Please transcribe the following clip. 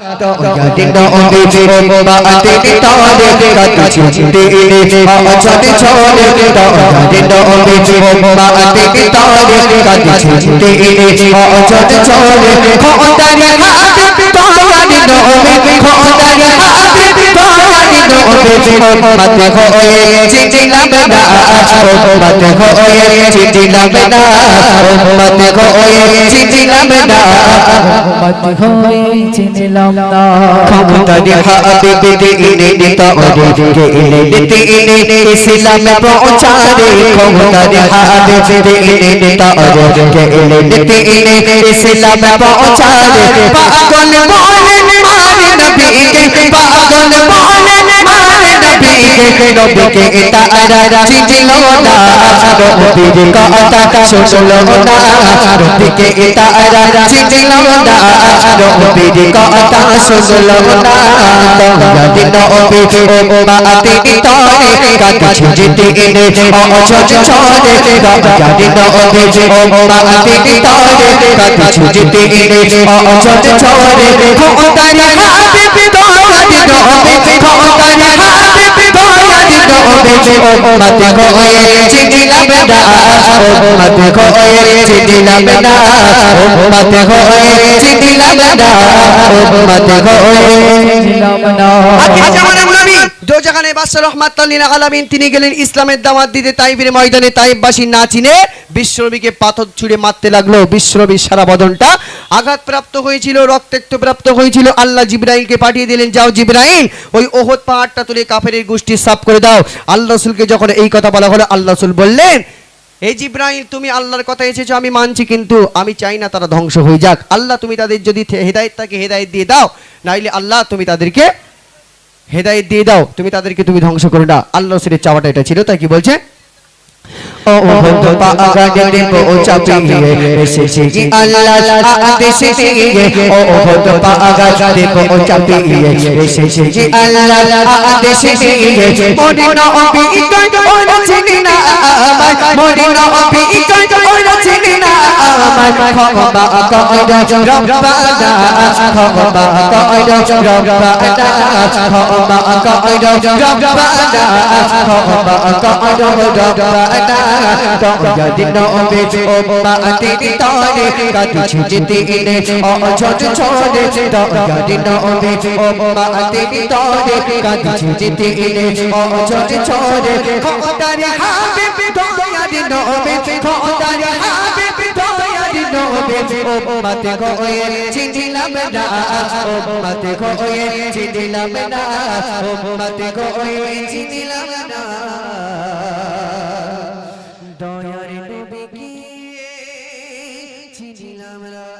Ding dong ding ding মত হয়ে চিনিলাম না দিতে ইনে ইসলামে পৌঁছারে পাগল বলে মারে নবীকে পাগল বলে মারে নবীকে আরা চিনলো না নবীর কথা শুনলো না নবীকে আরা চিনলো না নবীর কথা শুনলো না দিন নবী ও মাতে তরে কাছে যেতে এনে অচচ চলে দিন নবী ও মাতে তরে কাছে যেতে এনে অচচ চলে খোদারি দয়া দিন নবী খোদারি দিন নবী ও মাতে খোয়ে চিঠিলা বেদা ও মাতে খোয়ে চিঠিলা বেদা ও মাতে খোয়ে চিঠিলা বেদা ও মাতে খোয়ে চিনিলাম না। আজ আমার যেখানে বাদশাহ রহমাতুল্লিল আলামিন তিনি গেলেন ইসলামের দাওয়াত দিতে তাইফের ময়দানে, তাইফবাসী না চিনে বিশ্বনবীকে পাথর ছুঁড়ে মারতে লাগল। বিশ্বনবীর সারা বদনটা আঘাতপ্রাপ্ত হয়েছিল রক্তাক্ত প্রাপ্ত হয়েছিল। আল্লাহ জিব্রাইলকে পাঠিয়ে দিলেন, যাও জিব্রাইল, ওই ওহদ পাহাড়টা তুলে কাফের গোষ্ঠী সাফ করে দাও। আল্লাহ রসুলকে যখন এই কথা বলা হলো, আল্লাহ রসুল বললেন এই জিব্রাইল, তুমি আল্লাহর কথা এসেছ, আমি মানছি কিন্তু আমি চাই না তারা ধ্বংস হয়ে যাক। আল্লাহ, তুমি তাদের যদি হেদায়ত থাকে হেদায়ত দিয়ে দাও, নাইলে আল্লাহ তুমি তাদেরকে হেদায়েত দিয়ে দাও তুমি তাদেরকে তুমি ধ্বংস করো না। আল্লাহ রসুলের চাওয়াটা এটা ছিল তাই কি বলছে? আমার খবা কয়রা রব্বানা খবা কয়রা রব্বানা খবা কয়রা রব্বানা খবা কয়রা রব্বানা যদি নবে ও মাতে তরে কাছে যেতে এনে ও ছোট ছোটে যদি নবে ও মাতে তরে কাছে যেতে এনে ও ছোট ছোটে খোদারে হাবে দয়া দিন নবে খোদারে হাবে দয়া দিন নবে ও মাতে গয়ে চিনলাম না ও মাতে গয়ে চিনলাম না ও মাতে গয়ে চিনলাম না দয়ার নবী কি চিনিলাম না